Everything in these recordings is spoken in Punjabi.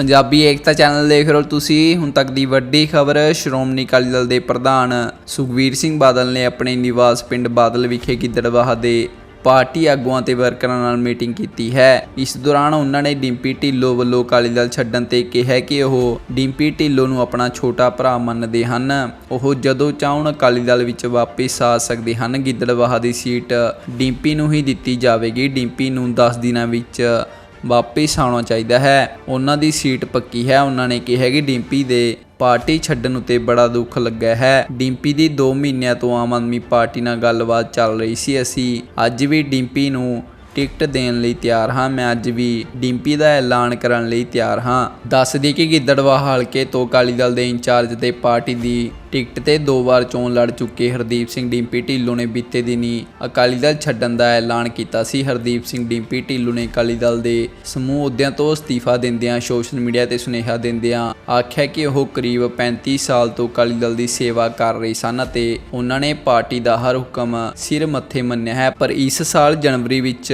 ਪੰਜਾਬੀ ਏਕਤਾ ਚੈਨਲ ਦੇਖ ਰਹੇ ਹੋ ਤੁਸੀਂ। ਹੁਣ ਤੱਕ ਦੀ ਵੱਡੀ ਖਬਰ, ਸ਼੍ਰੋਮਣੀ ਅਕਾਲੀ ਦਲ ਦੇ ਪ੍ਰਧਾਨ ਸੁਖਵੀਰ ਸਿੰਘ ਬਾਦਲ ਨੇ ਆਪਣੇ ਨਿਵਾਸ ਪਿੰਡ ਬਾਦਲ ਵਿਖੇ ਗਿੱਦੜਵਾਹਾ ਦੇ ਪਾਰਟੀ ਆਗੂਆਂ ਤੇ ਵਰਕਰਾਂ ਨਾਲ ਮੀਟਿੰਗ ਕੀਤੀ ਹੈ। ਇਸ ਦੌਰਾਨ ਉਹਨਾਂ ਨੇ ਡਿੰਪੀ ਢਿੱਲੋਂ ਵੱਲੋਂ ਅਕਾਲੀ ਦਲ ਛੱਡਣ ਤੇ ਕਿਹਾ ਕਿ ਉਹ ਡਿੰਪੀ ਢਿੱਲੋਂ ਨੂੰ ਆਪਣਾ ਛੋਟਾ ਭਰਾ ਮੰਨਦੇ ਹਨ। ਉਹ ਜਦੋਂ ਚਾਹਣ ਅਕਾਲੀ ਦਲ ਵਿੱਚ ਵਾਪਸ ਆ ਸਕਦੇ ਹਨ ਗਿੱਦੜਵਾਹਾ ਦੀ ਸੀਟ ਡਿੰਪੀ ਨੂੰ ਹੀ ਦਿੱਤੀ ਜਾਵੇਗੀ। ਡਿੰਪੀ ਨੂੰ 10 ਦਿਨਾਂ ਵਿੱਚ ਵਾਪਿਸ ਆਉਣਾ ਚਾਹੀਦਾ ਹੈ। ਉਹਨਾਂ ਦੀ ਸੀਟ ਪੱਕੀ ਹੈ। ਉਹਨਾਂ ਨੇ ਕਿਹਾ ਕਿ ਡਿੰਪੀ ਦੇ ਪਾਰਟੀ ਛੱਡਣ ਉਤੇ ਬੜਾ ਦੁੱਖ ਲੱਗਾ ਹੈ। ਡਿੰਪੀ ਦੀ 2 ਮਹੀਨਿਆਂ ਤੋਂ ਆਮ ਆਦਮੀ ਪਾਰਟੀ ਨਾਲ ਗੱਲਬਾਤ ਚੱਲ ਰਹੀ ਸੀ। ਅਸੀਂ ਅੱਜ ਵੀ ਡਿੰਪੀ ਨੂੰ ਟਿਕਟ ਦੇਣ ਲਈ ਤਿਆਰ ਹਾਂ। ਮੈਂ ਅੱਜ ਵੀ ਡਿੰਪੀ ਦਾ ਐਲਾਨ ਕਰਨ ਲਈ ਤਿਆਰ ਹਾਂ। ਦੱਸ ਦੀ ਕਿ ਗਿੱਦੜਵਾਹਾ ਹਲਕੇ ਤੋਂ ਅਕਾਲੀ ਦਲ ਦੇ ਇੰਚਾਰਜ ਤੇ ਪਾਰਟੀ ਦੀ ਟਿਕਟ ਤੇ ਦੋ ਵਾਰ ਚੋਣ ਲੜ ਚੁੱਕੇ ਹਰਦੀਪ ਸਿੰਘ ਡਿੰਪੀ, ਢਿੱਲੋਂ ਨੇ ਬੀਤੇ ਦਿਨੀ ਅਕਾਲੀ ਦਲ ਛੱਡਣ ਦਾ ਐਲਾਨ ਕੀਤਾ ਸੀ। ਹਰਦੀਪ ਸਿੰਘ ਡਿੰਪੀ, ਢਿੱਲੋਂ ਨੇ ਅਕਾਲੀ ਦਲ ਦੇ ਸਮੂਹ ਅਹੁਦਿਆਂ ਤੋਂ ਅਸਤੀਫਾ ਦਿੰਦਿਆਂ ਸੋਸ਼ਲ ਮੀਡੀਆ ਤੇ ਸੁਨੇਹਾ ਦਿੰਦਿਆਂ ਆਖਿਆ ਕਿ ਉਹ ਕਰੀਬ 35 ਸਾਲ ਤੋਂ ਅਕਾਲੀ ਦਲ ਦੀ ਸੇਵਾ ਕਰ ਰਹੇ ਸਨ ਅਤੇ ਉਹਨਾਂ ਨੇ ਪਾਰਟੀ ਦਾ ਹਰ ਹੁਕਮ ਸਿਰ ਮੱਥੇ ਮੰਨਿਆ ਹੈ। ਪਰ ਇਸ ਸਾਲ ਜਨਵਰੀ ਵਿੱਚ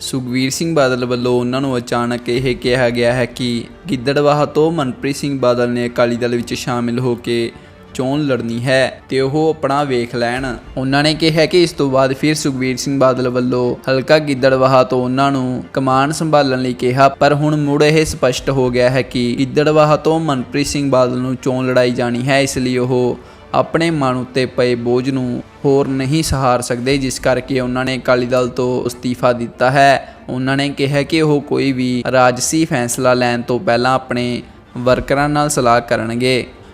ਸੁਖਵੀਰ ਸਿੰਘ ਬਾਦਲ ਵੱਲੋਂ ਉਹਨਾਂ ਨੂੰ ਅਚਾਨਕ ਇਹ ਕਿਹਾ ਗਿਆ ਹੈ ਕਿ ਗਿੱਦੜਵਾਹ ਤੋਂ ਮਨਪ੍ਰੀਤ ਸਿੰਘ ਬਾਦਲ ਨੇ ਅਕਾਲੀ ਦਲ ਵਿੱਚ ਸ਼ਾਮਿਲ ਹੋ ਕੇ ਚੋਣ ਲੜਨੀ ਹੈ ਤੇ ਉਹ ਆਪਣਾ ਵੇਖ ਲੈਣ। ਉਹਨਾਂ ਨੇ ਕਿਹਾ ਕਿ ਇਸ ਤੋਂ ਬਾਅਦ ਫਿਰ ਸੁਖਵੀਰ ਸਿੰਘ ਬਾਦਲ ਵੱਲੋਂ ਹਲਕਾ ਗਿੱਦੜਵਾਹਾ ਤੋਂ ਉਹਨਾਂ ਨੂੰ ਕਮਾਨ ਸੰਭਾਲਣ ਲਈ ਕਿਹਾ, ਪਰ ਹੁਣ ਮੁੜ ਇਹ ਸਪਸ਼ਟ ਹੋ ਗਿਆ ਹੈ ਕਿ ਗਿੱਦੜਵਾਹਾ ਤੋਂ ਮਨਪ੍ਰੀਤ ਸਿੰਘ ਬਾਦਲ ਨੂੰ ਚੋਣ ਲੜਾਈ ਜਾਣੀ ਹੈ, ਇਸ ਲਈ ਉਹ ਆਪਣੇ ਮਨ ਉੱਤੇ ਪਏ ਬੋਝ ਨੂੰ ਹੋਰ ਨਹੀਂ ਸਹਾਰ ਸਕਦੇ, ਜਿਸ ਕਰਕੇ ਉਹਨਾਂ ਨੇ ਅਕਾਲੀ ਦਲ ਤੋਂ ਅਸਤੀਫਾ ਦਿੱਤਾ ਹੈ। ਉਹਨਾਂ ਨੇ ਕਿਹਾ ਕਿ ਉਹ ਕੋਈ ਵੀ ਰਾਜਸੀ ਫੈਸਲਾ ਲੈਣ ਤੋਂ ਪਹਿਲਾਂ ਆਪਣੇ ਵਰਕਰਾਂ ਨਾਲ ਸਲਾਹ ਕਰਨਗੇ।